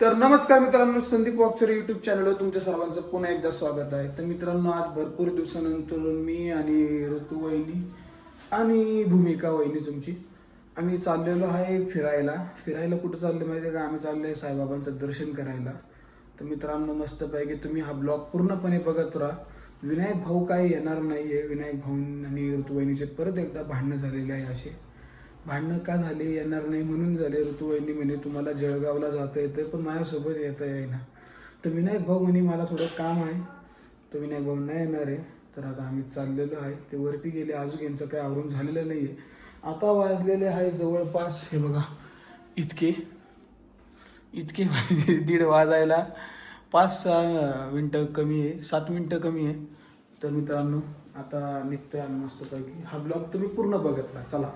तर नमस्कार मित्रांनो संदीप वॉक्सर युट्यूब चॅनलवर तुमच्या सर्वांचं पुन्हा एकदा स्वागत आहे. तर मित्रांनो आज भरपूर दिवसानंतर मी आणि ऋतू वहिनी आणि भूमिका वहिनी तुमची आम्ही चाललेलो आहे फिरायला. फिरायला कुठं चाललो माहिती आहे का? आम्ही चाललो आहे साईबाबांचं दर्शन करायला. तर मित्रांनो मस्तपैकी तुम्ही हा ब्लॉग पूर्णपणे बघत राहा. विनायक भाऊ काही येणार नाही आहे विनायक भाऊ आणि ऋतू वहिनीचे परत एकदा भांडणं झालेले आहे असे. भांडणं का झाले? येणार नाही म्हणून झाले ऋतुवाहिनी म्हणे तुम्हाला जळगावला जाता येतं पण माझ्यासोबत येता येईना. तर विनायक भाऊ म्हणे मला थोडं काम आहे. तर विनायक भाऊ नाही येणार आहे. तर आता आम्ही चाललेलो आहे. ते वरती गेले अजून यांचं काही आवरून झालेलं नाही आहे आता वाजलेले आहे जवळपास हे बघा इतके इतके दीड वाजायला पाच सहा मिनटं कमी आहे सात मिनटं कमी आहे. तर मित्रांनो आता निघतोय आम्ही मस्तपैकी. हा ब्लॉग तुम्ही पूर्ण बघत राहा चला.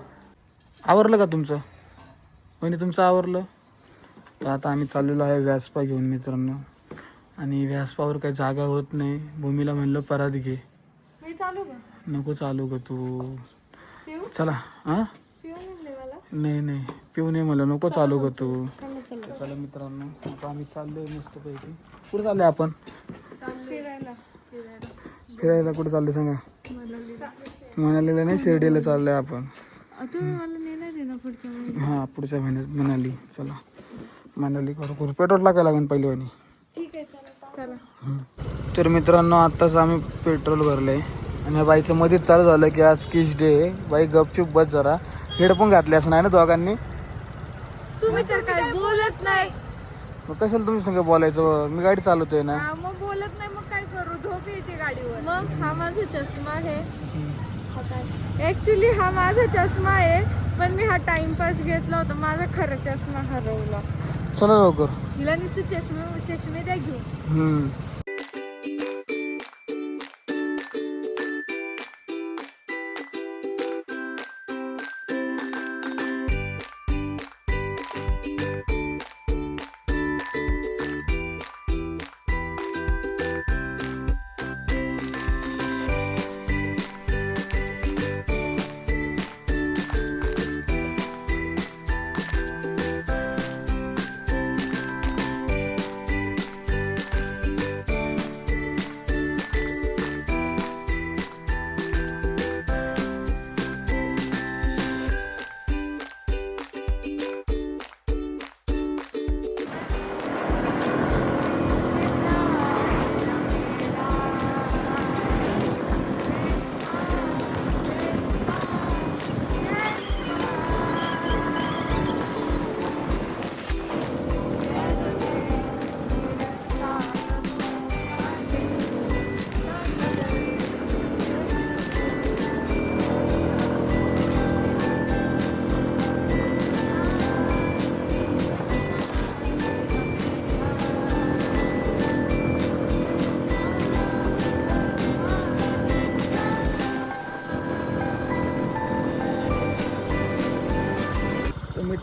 आवरलं का तुमचं? म्हणजे तुमचं आवरलं? तर आता आम्ही चाललेलो आहे व्यासपा घेऊन मित्रांनो. आणि व्यासपावर काही जागा होत नाही. भूमीला म्हणलं परात घे. मी चालू का? नको चालू ग तू. चला हां? नाही नाही पिऊ नये मला नको चालू ग तू. चालू मित्रांनो आता आम्ही चाललोय मस्तपैकी. कुठे चालले आपण? फिरायला. कुठे चालले सांगा? मनालीला. नाही शिर्डीला चाललोय आपण. पुढच्या महिन्यात. हां पुढच्या महिन्यात मनाली चला. मनाली करू. करू पेट्रोल टाकायला लागेल पहिली वाणी. ठीक आहे चला चला. तर मित्रांनो आत्ताच आम्ही पेट्रोल भरले. आणि ह्या बाईचं मध्येच चालू झालं की आज किस डे आहे. बाई गपचूप बस जरा. हेडफोन घातले असं नाही ना दोघांनी? तुम्ही तर काय बोलत नाही. मग कशाला तुम्ही संग बोलायचं? मी गाडी चालवतोय ना. मग बोलत नाही मग काय करू? झोप येते गाडीवर. मग हा माझा चष्मा आहे. ऍक्च्युली हा माझा चष्मा आहे. पण मी हा टाइमपास घेतला होता. माझा खरा चष्मा हरवला. चला लवकर. हिला नुसते चष्मे चष्मे द्या घेऊन. हम्म.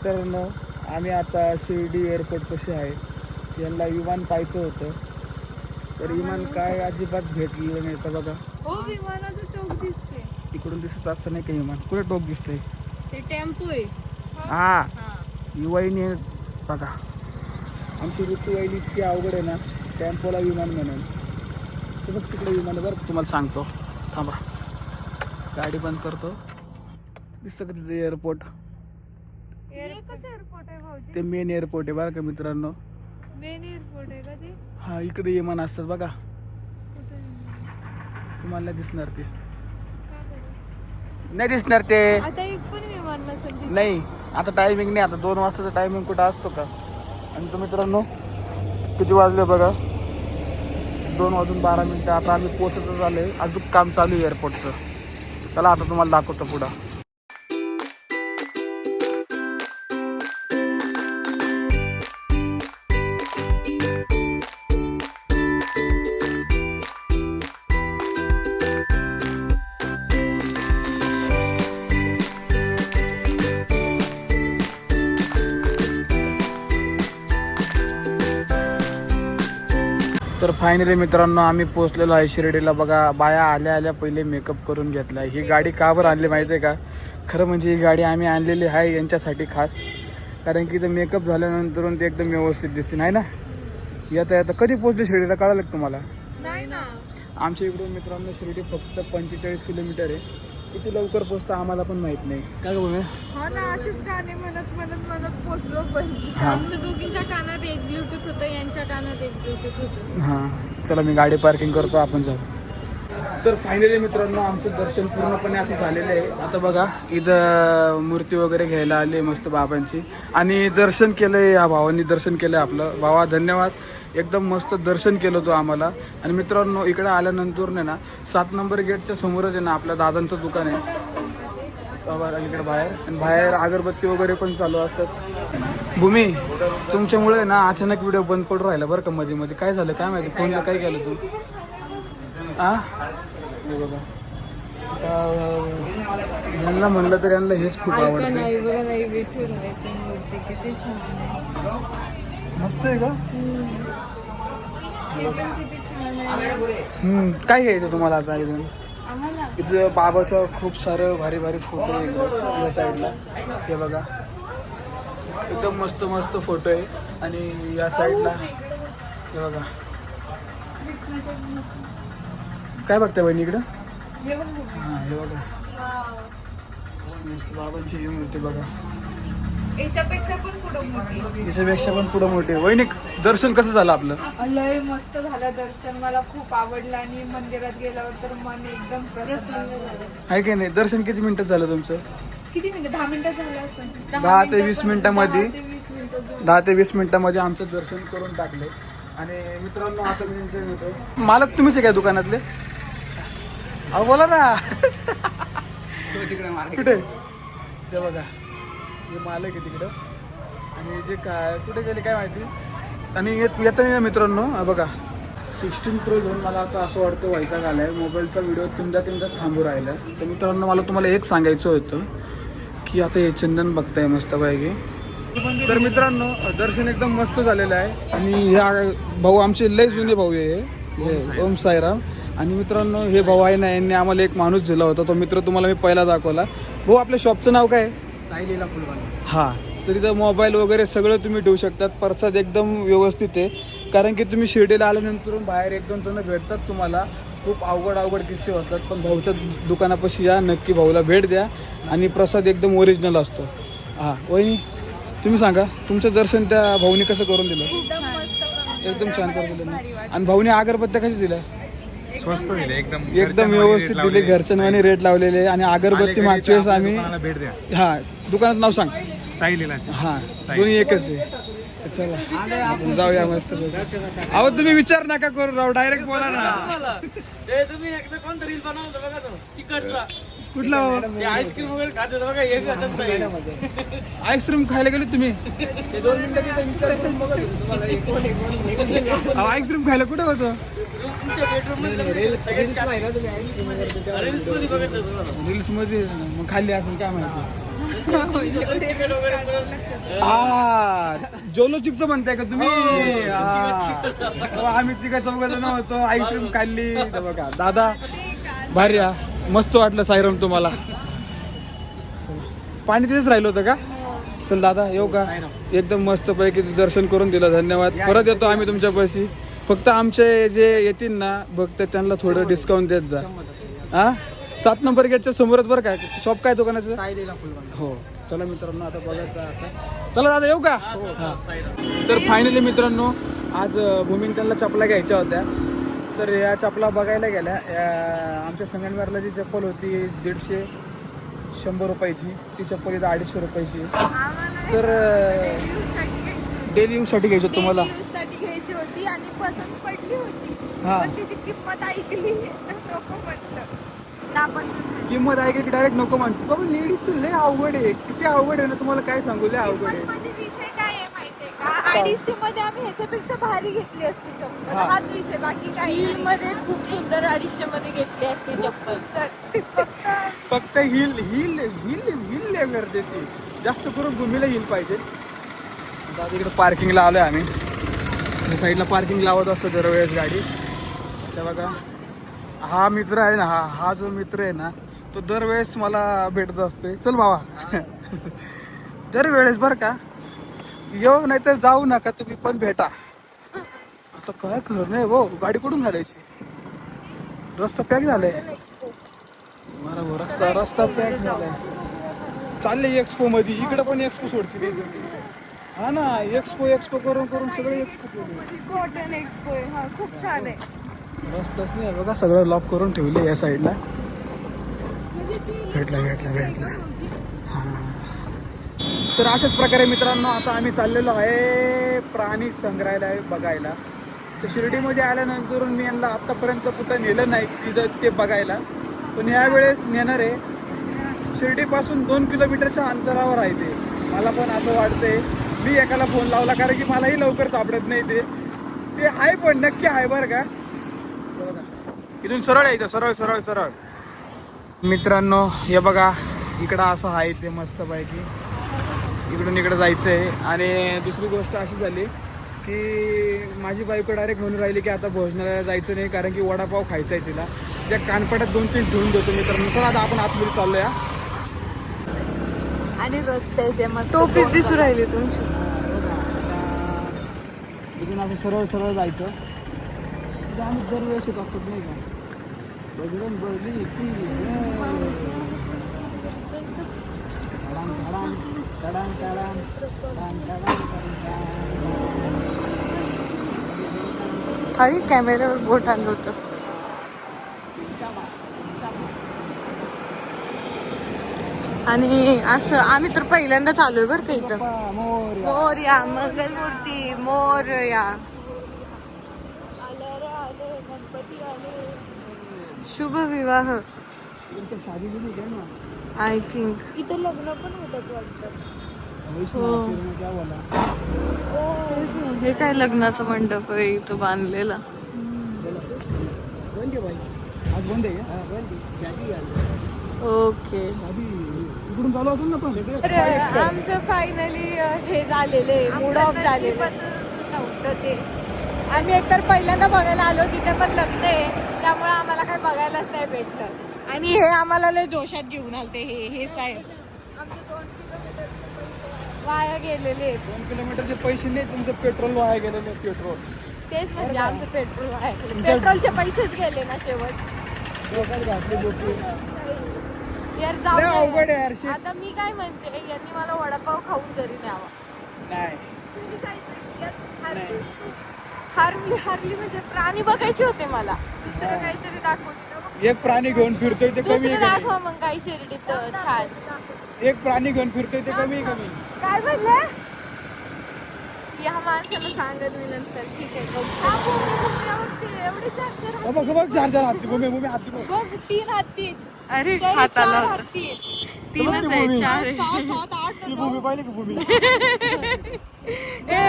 मित्रांनो आम्ही आता शिर्डी एअरपोर्ट कसे आहे. यांना विमान पाहायचं होतं. तर विमान काय अजिबात भेटलेलं नाही तर बघा? हो विमानाचं टोक दिसते इकडून दिसत असतं नाही का विमान? कुठे टोक दिसतंय? ते टेम्पो आहे. हा. आहे. बघा. आमची ऋतू वहिनी इतकी अवघड आहे ना टेम्पोला विमान म्हणून. तर बघ तिकडे विमान बरं. तुम्हाला सांगतो. थांबा. गाडी बंद करतो. दिसतं एअरपोर्ट एकच एअरपोर्ट आहे भाऊजी. ते मेन एअरपोर्ट आहे बरं का मित्रांनो? मेन एअरपोर्ट आहे का ते? हा इकडे विमान असतात बघा. कुठे तुम्हाला दिसणार ते. नाही दिसणार ते. आता एक पण विमान नसेल तिथे. नाही आता टायमिंग नाही आता दोन वाजताचा टायमिंग कुठं असतो का? आणि तो मित्रांनो किती वाजले बघा? दोन वाजून बारा मिनटं आता आम्ही पोचतच आलोय. अजून काम चालू आहे एअरपोर्टचं चला आता तुम्हाला दाखवतो पुढं. तर फायनली मित्रांनो आम्ही पोहोचलेलो आहे शिर्डीला. बघा बाया आल्या आल्या पहिले मेकअप करून घेतला ही गाडी का बरं आणली माहिती आहे का? खरं म्हणजे ही गाडी आम्ही आणलेली आहे यांच्यासाठी खास. कारण की इथं मेकअप झाल्यानंतर ते एकदम व्यवस्थित दिसते नाही ना? येता येता कधी पोहोचले शिर्डीला? कळालं तुम्हाला? नाही ना. आमच्या इकडून मित्रांनो शिर्डी फक्त पंचेचाळीस किलोमीटर आहे. किती लवकर पोचतं आम्हाला पण माहीत नाही. काय बोल हो ना असेच गाणे म्हणत म्हणत म्हणत पोचलो पण. हा. आमच्या दोघींच्या कानात एक ब्लूटूथ होतं यांच्या कानात एक ब्लूटूथ होतं. हां. चला मी गाडी पार्किंग करतो आपण जाऊ. तर फायनली मित्रांनो आमचं दर्शन पूर्णपणे असं झालेलं आहे. आता बघा इथं मूर्ती वगैरे घ्यायला आली मस्त बाबांची. आणि दर्शन केलंय या भावांनी दर्शन केलंय आपलं. भावा धन्यवाद. एकदम मस्त दर्शन केलं तो आम्हाला. आणि मित्रांनो इकडे आल्यानंतर ना सात नंबर गेटच्या समोरच आहे ना आपल्या दादांचं दुकान आहे. इकडे बाहेर. आणि बाहेर अगरबत्ती वगैरे पण चालू असतात. भूमी तुमच्यामुळे ना अचानक व्हिडिओ बंद पडून राहिला बरं का मध्ये मध्ये काय झालं काय माहिती? फोनला काय केलं तू? आ? हे बघा. यांना म्हणलं तर यांना हेच खूप आवडतं. मस्त आहे का? हे काय घ्यायचं तुम्हाला आता इथून? इथं बाबाचं खूप सारं भारी भारी फोटो आहे या साईडला हे बघा. एकदम मस्त मस्त फोटो आहे. आणि या साईडला हे बघा. काय बघताय बहिणी इकडं? हे. हां हे बघा. मस्त मस्त बाबांची ही मूर्ती बघा. याच्यापेक्षा पण पुढं मोठी. याच्यापेक्षा पण पुढं मोठे. वहिनी दर्शन कसं झालं आपलं? लय मस्त झालं दर्शन. मला खूप आवडलं आणि मंदिरात गेल्यावर तर मन एकदम प्रसन्न झालं. आहे की नाही? दर्शन किती मिनिटं झालं तुमचं? किती मिनिटं? दहा मिनिटं झालं असं दहा ते वीस मिनिटांमध्ये-. दहा ते वीस मिनिटांमध्ये आमचं दर्शन करून टाकले. आणि मित्रांनो आता मी मालक तुम्हीच आहे काय दुकानातले? अहो बोला ना. कुठे? ते बघा. हे मालक आहे तिकडं. आणि जे काय कुठे गेले काय माहिती? आणि येत येताना ना मित्रांनो बघा. सिक्स्टीन प्रो घेऊन मला आता असं वाटतं वैताग आलाय. मोबाईलचा व्हिडिओ तीनदा तीनदाच थांबू राहिला तर मित्रांनो मला तुम्हाला एक सांगायचं होतं की आता हे चंदन बघताय मस्त पैकी तर मित्रांनो दर्शन एकदम मस्त झालेलं आहे. आणि ह्या भाऊ आमचे लय जुने भाऊ आहे हे. ओम साईराम. आणि मित्रांनो हे भाऊ आहे ना यांनी आम्हाला एक माणूस दिला होता. तो मित्र तुम्हाला मी पहिला दाखवला. भाऊ आपल्या शॉपचं नाव काय? आहे? साईलीला फुलवाणी हा तर इथं मोबाईल वगैरे सगळं तुम्ही ठेवू शकतात. प्रसाद एकदम व्यवस्थित आहे. कारण की तुम्ही शिर्डीला आल्यानंतर बाहेर एक दोन जण भेटतात तुम्हाला. खूप अवघड अवघड किस्से होतात. पण भाऊच्या दुकानापाशी या. नक्की भाऊला भेट द्या. आणि प्रसाद एकदम ओरिजिनल असतो. हा वहिनी तुम्ही सांगा तुमचं दर्शन त्या भाऊनी कसं करून दिलं? एकदम एकदम छान करून दिलं. आणि भाऊनी अगरबत्त्या कशा दिल्या? स्वस्त दिले एकदम एकदम व्यवस्थित दिले घरच्यांवानी रेट लावलेले आणि अगरबत्ती मागच्या वेळेस आम्ही भेट द्या. हा दुकानात नाव सांग. साईलीला हा दोन्ही एकच आहे. चला जाऊया मस्त अहो तुम्ही विचार नका करू राव डायरेक्ट बोला ना. कुठला हो? ते आईस्क्रीम वगैरे खात होतं बघा हे. आईस्क्रीम खायला गेले तुम्ही दोन मिनिटं आईस्क्रीम खायला कुठे होतं तुमच्या बेडरूममध्ये रील्समध्ये मग खाल्ली असेल काय माहिती बनवलं. हा जोलो चिप्स म्हणताय का तुम्ही हा. आम्ही तिघा चौघ जण होतो आईस्क्रीम खाल्ली बघा दादा भारी हा. मस्त वाटलं साईराम तुम्हाला. पाणी तिथेच राहिलं होतं का? चल दादा येऊ का? एकदम मस्त पैकी दर्शन करून दिलं धन्यवाद. परत येतो आम्ही तुमच्या पैसे फक्त आमचे जे येतील ना भक्त त्यांना थोडं डिस्काउंट देत जा. हा सात नंबर गेटच्या समोरच बरं काय शॉप काय दुकानाचं? हो. चला मित्रांनो आता बघायचं आता. चला दादा येऊ का? तर फायनली मित्रांनो आज भूमीन त्यांना चपला घ्यायच्या होत्या. तर या चपला बघायला गेल्या. या- आमच्या संगमनेरला जी चप्पल होती दीडशे शंभर रुपयाची. ती चप्पल इथं अडीचशे रुपयाची. तर डेली यूजसाठी घ्यायची होती तुम्हाला. Daily use साठी घ्यायची होती आणि पसंत पडली होती. हा. पण तिची किंमत ऐकली. तर नको म्हटलं. नापसंत किंमत आहे की डायरेक्ट नको म्हणते बाबा लेडीजचं लय अवघड आहे. किती अवघड आहे ना तुम्हाला काय सांगू? लय अवघड आहे. म्हणजे विषय काय अडीचशे मध्ये आम्ही ह्याच्यापेक्षा भारी घेतली असती चप्पल. हाच विषय बाकी काही मध्ये खूप सुंदर अडीचशे मध्ये घेतली असती चप्पल. फक्त फक्त हिल हिल हिल हिल ती जास्त करून भूमीला हिल पाहिजे. आता तिकडे पार्किंगला आलोय आम्ही. या साईडला पार्किंग लावत असतो दरवेळेस गाडी. त्या बघा. हा मित्र आहे ना हा हा जो मित्र आहे ना तो दरवेळेस मला भेटत असतोय. चल भावा. दरवेळेस बरं का? येऊ नाही तर जाऊ नका तुम्ही पण भेटा. आता काय खरं नाही भाऊ गाडी कुठून घालायची रस्ता पॅक झालाय. बरोबर हो, रस्ता रस्ता पॅक झालाय. चालले एक्सपो मध्ये इकडे पण एक्सपो सोडते हा ना एक्सपो एक्सपो करून करून सगळे एक्सपो कॉटन एक्सपो हा खूप छान आहे रस्ताच नाही आहे बघा सगळं लॉक करून ठेवले या साईडला भेटला भेटला भेटला. तर अशाच प्रकारे मित्रांनो आता आम्ही चाललेलो आहे प्राणी संग्रहालय बघायला. तर शिर्डीमध्ये आल्यानंतर मी यांना आत्तापर्यंत कुठं नेलं नाही तिथं ते बघायला. पण यावेळेस नेणार आहे. शिर्डीपासून दोन किलोमीटरच्या अंतरावर आहे ते. मला पण असं वाटतंय. मी एकाला फोन लावला कारण की मलाही लवकर सापडत नाही ते. ते आहे पण नक्की आहे बरं का. इथून सरळ यायचं सरळ सरळ सरळ. मित्रांनो हे बघा इकडं असं आहे ते मस्त पैकी इकडून इकडं जायचं आहे आणि दुसरी गोष्ट अशी झाली की माझी बायको डायरेक्ट म्हणून राहिली की आता भोजनाला जायचं नाही कारण की वडापाव खायचा आहे तिला. त्या कानपटात दोन तीन ठेवून देतो मित्रांनो चला आता आपण आतमध्ये चाललो या आणि रस्त्याचे मस्त टोपीच दिसू राहिली तुमची. इथून असं सरळ सरळ जायचं. आम्ही दरवेळेस येत असतो नाही का? बजरंग बरली की अरे कॅमेऱ्यावर बोट आणलं होतं. आणि असं आम्ही तर पहिल्यांदाच आलोय बरं का इथं. मोरया. मोरया मंगलमूर्ती मोरया. शुभ विवाह. I think. इथं लग्न पण होतात वाटतं. क्या बोला हे काय लग्नाचं मंडप आहे इथं बांधलेला. ओके. आमचं फायनली हे झालेलं मूड ऑफ झालेलं आहे. नव्हतं ते. आम्ही एकतर पहिल्यांदा बघायला आलो तिथे पण लग्न आहे. त्यामुळे आम्हाला काही बघायलाच नाही भेटलं. आणि हे आम्हाला लय जोशात घेऊन आलते हे हे साहेब. आमचे दोन किलोमीटर वाया गेलेले आहेत. दोन किलोमीटरचे पैसे नाही तुमचं पेट्रोल वाया गेलेलं पेट्रोल. तेच म्हणजे आमचं पेट्रोल वाया गेले पेट्रोलचे पैसेच गेले ना शेवट. यार जाऊ. आता मी काय म्हणते यांनी मला वडापाव खाऊन तरी न्यावा. नाही. हारली हारली म्हणजे प्राणी बघायचे होते मला. दुसरं काहीतरी दाखवते एक प्राणी घेऊन फिरतोय ते कमी दुसरं आहे का दाखवा मग काही शिर्डीत छान नाही? एक प्राणी घेऊन फिरतोय ते कमी आहे कमी काय म्हणले या माणसाला सांगत मी नंतर ठीक आहे बघ. हा, भूमी, भूमी, एवढी- एवढी चार्जर अ बघ बघ चार चार हत्ती भूमी भूमी हत्ती बघ बघ तीन हत्ती आहेत. अरे चार होतं. हत्ती आहेत. तीनच आहे चार आहे. सहा सात आठ ती भूमी पाहिली का भूमी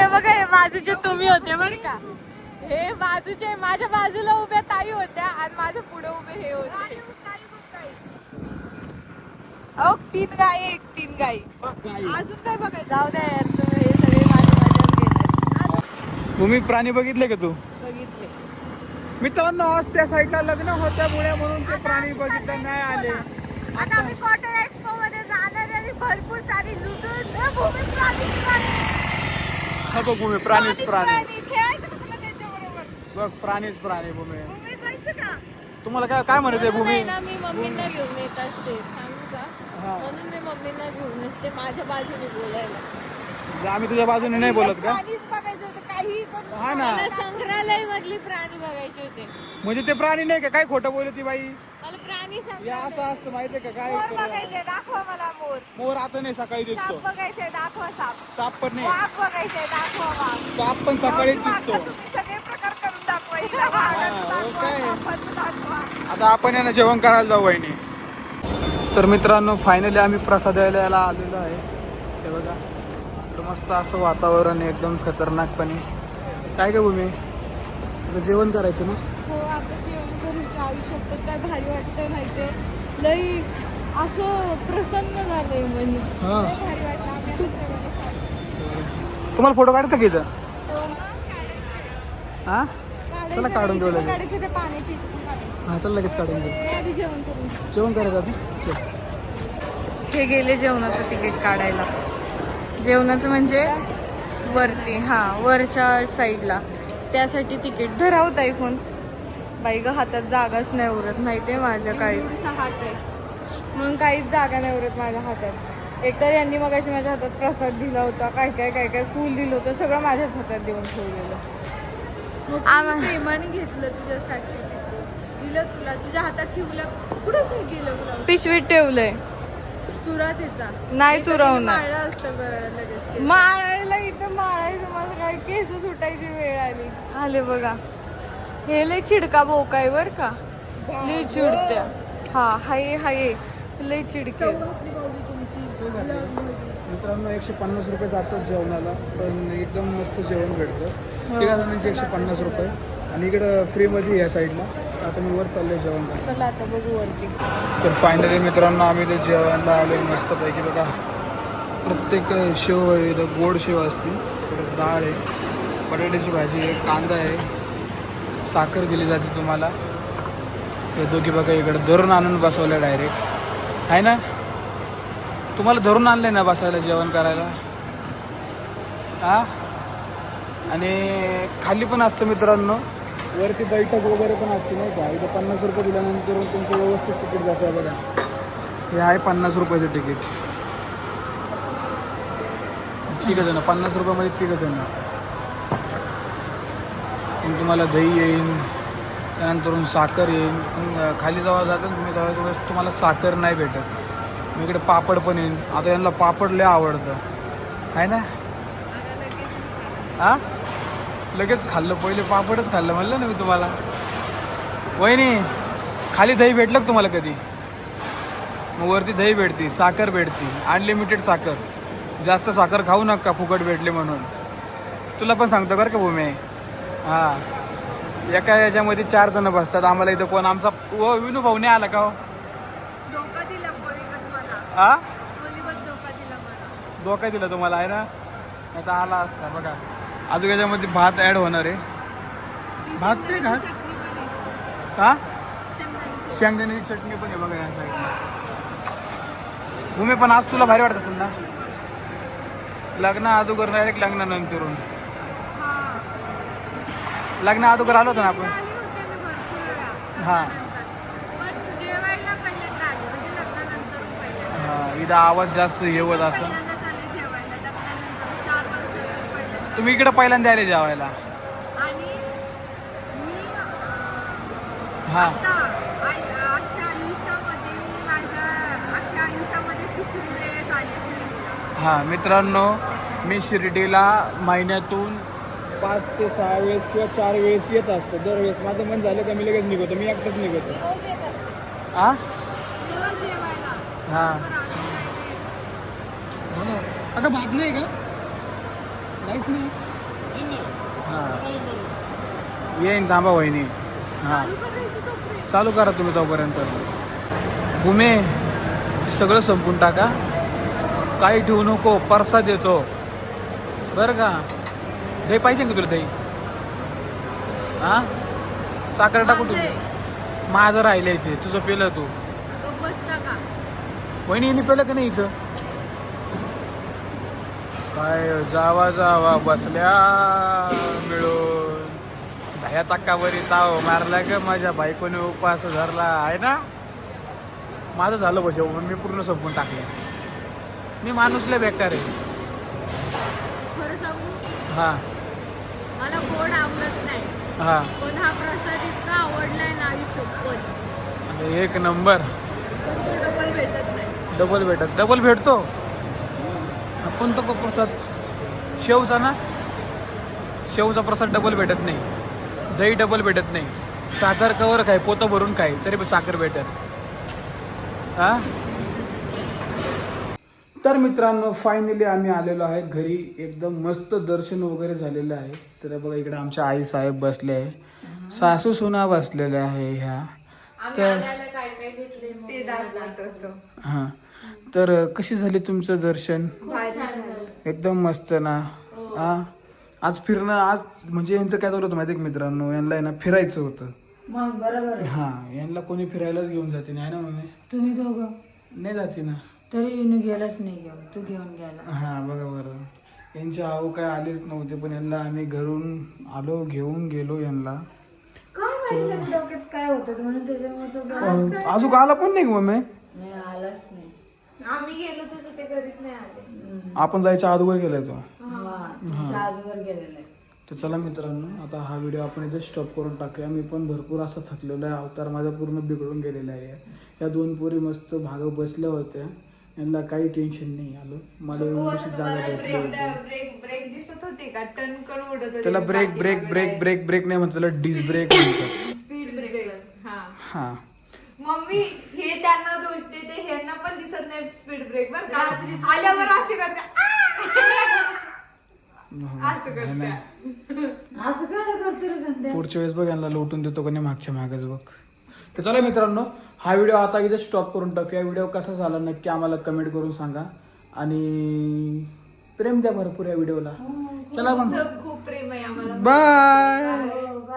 बघा हे बाजूचे तुम्ही होते बरं का हे बाजूचे माझ्या बाजूला उभ्या ताई होत्या आणि माझ्या पुढे उभे हे होते. अहो तीन गाय एक तीन गाई. अजून काय बघायचं? जाऊ द्या यार तुम्ही हे सगळे माझ्या प्राणी बघितले का तू? बघितले. मित्रांनो आज त्या साईडला लग्न होत्यामुळे म्हणून ते प्राणी बघितलं नाही आले. आता आम्ही कॉटन एक्सपो मध्ये जाणार आहे आणि भरपूर सारी लुटून भूमी प्राणी प्राणी. हा बघ भूमी प्राणीच प्राणी प्राणी. खेळायचं का तुला त्यांच्याबरोबर बघ प्राणीच प्राणी भूमी. भूमी जायचं का? तुम्हाला काय काय म्हणत आहे म्हणून भूमी? आहे ना मी मम्मींना घेऊन येत असते. सांगू का? हा. म्हणून मी मम्मींना घेऊन असते माझ्या बाजूने बोलायला. म्हणजे आम्ही तुझ्या बाजूने नाही बोलत का? प्राणीच बघायचं होतं काही करून. हा ना. मला संग्रहालय मधली प्राणी बघायचे होते. म्हणजे ते प्राणी नाही का? काय खोटं बोलत ती बाई? मला प्राणी या संग्रहालय असं असतं माहितीये का? काय मोर करू? बघायचंय दाखवा मला मोर. मोर आता नाही सकाळी दिसतो. साप बघायचंय दाखवा साप. साप पण नाही. वाघ बघायचंय दाखवा वाघ. साप पण सकाळीच दिसतो. तुम्ही सगळे प्रकार आता आपण यांना जेवण करायला जाऊ वहिनी. तर मित्रांनो फायनली आम्ही प्रसादालयाला आलेलो आहे. हे बघा मस्त असं वातावरण एकदम खतरनाकपणे. काय काय भूमी? आता जेवण करायचं ना? हो आता जेवण करून जाऊ शकतो. काय भारी वाटतंय माहितीये? लई असं प्रसन्न झालंय हा. आम्ही तुम्हाला फोटो काढता की इथं? हा? चला काढून घेऊ लगेच. काढायचं ते पाण्याची काढायचं. हा चल लगेच काढून घेऊ आधी जेवण करून. जेवण करायचं आधी? चल. हे गेले जेवणाचं तिकीट काढायला. जेवणाचं म्हणजे वरती हा वरच्या साईडला. त्यासाठी तिकीट धरावत आहे फोन. बाई ग हातात जागाच नाही उरत माहितीये माझ्या काही एवढीसा हात आहे. म्हणून काहीच जागा नाही उरत माझ्या हातात. एकतर यांनी मग माझ्या हातात प्रसाद दिला होता काय काय काय काय फूल दिलं होतं सगळं माझ्याच हातात देऊन ठेवलेलं. मग आम्हा- प्रेमाने घेतलं तुझ्यासाठी. तिथं. दिलं तुला. तुझ्या हातात ठेवलं. कुठं ते गेलं पिशवीत ठेवलंय. चुरा तिचा नाही चुरवणार. माळलं असतं गळ्याला लगेच केस. माळायला इथं माळायचं मला काय केस सुटायची वेळ आली. आले बघा. हे लय चिडका बोक आहे बर का. लय चिडत्या. हा हाय हाय. लय चिडके. चव घातली भाऊजी तुमची. मित्रांनो एकशे पन्नास रुपये जातात जेवणाला पण एकदम मस्त जेवण भेटतं. तिघा जणांचे एकशे पन्नास रुपये. आणि इकडं फ्रीमध्ये या साईडला. आता मी वर चाललोय जेवण. चला आता बघू वरती. तर फायनली मित्रांनो आम्ही ते जेवायला आलो मस्तपैकी. बघा प्रत्येक शेव आहे इथं गोड शेव असते परत डाळ आहे बटाट्याची भाजी आहे कांदा आहे साखर दिली जाते तुम्हाला. हे दोघी बघा इकडं धरून आणून बसवलं डायरेक्ट आहे ना? तुम्हाला धरून आणलंय ना बसायला जेवण करायला? हा? आणि खाली पण असतं मित्रांनो. वरती बैठक वगैरे पण असते नाही का? इथं पन्नास रुपये दिल्यानंतर तुमचं व्यवस्थित तिकीट जातं बघा. हे आहे पन्नास रुपयाचं तिकीट. तिघ जण पन्नास रुपयामध्ये तिघ जण. मग तुम्हाला दही येईल त्यानंतर साखर येईल खाली जेव्हा जातात तुम्ही वेळेस तुम्हाला साखर नाही भेटत. इकडे पापड पण येईल आता यांना पापड लय आवडतं. आहे ना? हा? लगेच खाल्लं पहिले पापडच खाल्लं म्हणलं ना मी तुम्हाला. वहिनी खाली दही भेटलं का तुम्हाला कधी? मग वरती दही भेटते साखर भेटते अनलिमिटेड साखर. जास्त साखर खाऊ नका फुकट भेटले म्हणून. तुला पण सांगतो बरं का भूमी. हां. एका याच्यामध्ये चार जण बसतात आम्हाला इथं कोण आमचा ओ विनू भाऊ नाही आला का हो? हा? धोका दिला तुम्हाला आहे ना? आता आला असता बघा. अजून याच्यामध्ये भात ॲड होणार आहे. भात नाही का आहे. हा शेंगदाण्याची चटणी. पण आहे बघा या साईडला भूमी पण आज तुला भारी वाटत असेल ना? लग्न अगोदर डायरेक्ट लग्नानंतरून लग्न अगोदर आलो होतो ना आपण. हा. म्हणजे हा इथं आवाज जास्त होत असं पहिल्यांदाच आले जेवायला लग्नानंतर चार वर्षात पहिल्यांदा तुम्ही इकडे पहिल्यांदा आले जेवायला. आणि मी अं, हा. आता आय- अख्ख्या आयुष्यामध्ये मी माझ्या अख्ख्या आयुष्यामध्ये तिसरी वेळेस आले शिर्डीला. हा मित्रांनो मी शिर्डीला महिन्यातून पाच ते सहा वेळेस किंवा चार वेळेस येत असतो. दरवेळेस माझं मन झालं का मी लगेच निघतो मी एकटाच निघतो. मी रोज येत असते. हा जेवायला. हा. पण हो ना. आता भात नाही का? काहीच नाही. हा. येईन थांबा वहिनी. हा. चालू करा तुम्ही तोपर्यंत. भूमे ते सगळं संपून टाका. काही ठेवू नको परसाद येतो. बरं का? दही पाहिजे का तुला दही? हा? साखर टाकू तुम्ही. माझं राहिलंय ते. तुझं पेलं तू. वहिनी हिने पेलं का नाही हिचं? काय जावा जावा बसल्या मिळून. दह्या तक्कावरी ताव मारला का माझ्या बायकोने उपास धरला आहे ना? माझं झालं बस म्हणून मी पूर्ण संपून टाकलं. मी माणूस लय बेकार आहे. खरं सांगू? हा. मला गोड आवडत नाही. हा. पण हा प्रसाद इतका आवडलाय ना एक नंबर. पण तो डबल भेटत नाही. डबल भेटत डबल भेटतो. आपण तो प्रसाद शेवचा ना? शेवचा प्रसाद डबल भेटत नाही. दही डबल भेटत नाही. साखर कवर काय पोतं भरून काय तरी पण साखर भेटत. हा तर मित्रांनो फायनली आम्ही आलेलो आहे घरी. एकदम मस्त दर्शन वगैरे झालेलं आहे. तर बघा इकडे आमच्या आई साहेब बसले आहे. सासू सुना बसलेल्या आहे ह्या. तर ते दाखवत होतो. हां. तर कशी झाली तुमचं दर्शन? एकदम मस्त ना? हा. आज फिरणं आज म्हणजे यांचं काय झालं होतं माहिती मित्रांनो? यांना आहे ना फिरायचं होतं. मग बरोबर. हा यांना कोणी फिरायलाच घेऊन जाते नाही ना मम्मी? तुम्ही दोघं? नाही जाते ना. तरी येऊन गेलाच नाही घेऊन तू घेऊन गेला. हा बघा बरं. यांचे आहो काय आलेच नव्हते पण यांना आम्ही घरून आलो घेऊन गेलो यांना. काय माहिती त्याच्या डोक्यात काय होतं? म्हणून त्याच्यामुळे तो गा- अजून आला पण नाही का मम्मी? नाही आलाच नाही. आम्ही गेलो तसं ते कधीच नाही आले. आपण जायच्या अगोदर गेलाय तो हा. गेलेला आहे. तर चला मित्रांनो आता हा व्हिडिओ आपण इथे स्टॉप करून टाकूया. मी पण भरपूर असं थकलेलो आहे. अवतार माझा पूर्ण बिघडून गेलेला आहे. या दोन पोरी मस्त भाग बसल्या होत्या. यांना काही टेन्शन नाही आलं. मला जागा भेटली होती. ब्रेक ब्रेक दिसत होते का? उडत होते त्याला brake brake brake brake brake नाही म्हणतात त्याला डिस ब्रेक म्हणतात. स्पीड ब्रेक हा. हा. मम्मी हे त्यांना दोष देते ह्यांना पण दिसत नाही स्पीड ब्रेक बर का? आल्यावर असे करते पुढच्या वेळेस बघ यांना लोटून देतो का नाही मागच्या मागच बघ. तर चला मित्रांनो हा व्हिडिओ आता इथे स्टॉप करून टाकूया. व्हिडिओ कसा झाला नक्की आम्हाला कमेंट करून सांगा. आणि प्रेम द्या भरपूर या व्हिडिओला. चला मग. खूप प्रेम आहे आम्हाला. बाय